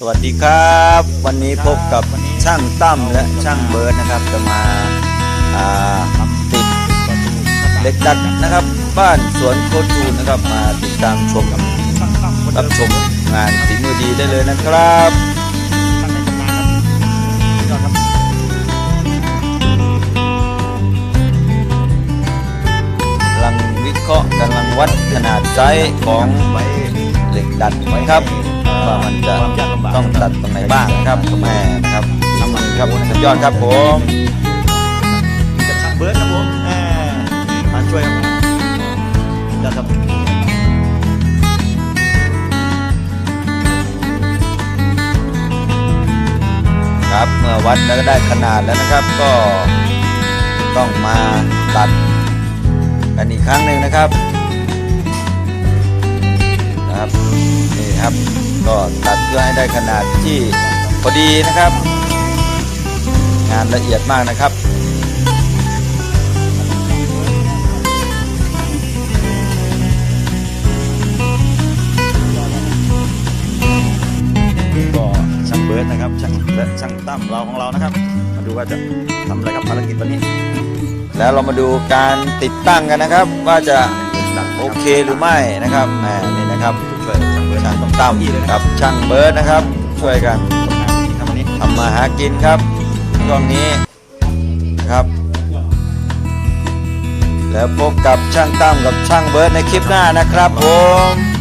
สวัสดีครับ วันนี้พบกับช่างตั้มและช่างเบิร์ดนะครับ จะมาติดเหล็กดัดนะครับ บ้านสวนโคตูนนะครับ มาติดตามชมรับชมงานฝีมือดีได้เลยนะครับกำลังวิเคราะห์กำลังวัดขนาดไซส์ของเหล็กดัดครับ ว่ามันจะต้องตัดตรงไหนบ้างนะครับแม่นะครับทำมันครับสุดยอดครับผมกับช่างเบิร์ดครับผมแหมมาช่วยครับจะครับครับเมื่อวัดแล้วก็ได้ขนาดแล้วนะครับ ก็ต้องมาตัดกันอีกครั้งหนึ่งนะครับนะครับนี่ครับ ก็ตัดเพื่อให้ได้ขนาดที่พอดีนะครับ งานละเอียดมากนะครับก็ช่างเบิร์ดนะครับช่างและช่างตั้มเราของเรานะครับ มาดูว่าจะทำอะไรครับภารกิจวันนี้ แล้วเรามาดูการติดตั้งกันนะครับ ว่าจะ โอเคหรือไม่นะครับแหมนี่นะครับช่วยช่างเบิร์ดช่างเต้าอีกนะครับ ช่างเบิร์ดนะครับ ช่วยกันทำนี้ทำมาหากินครับช่วงนี้นะครับ แล้วพบกับช่างตั้มกับช่างเบิร์ดในคลิปหน้านะครับผม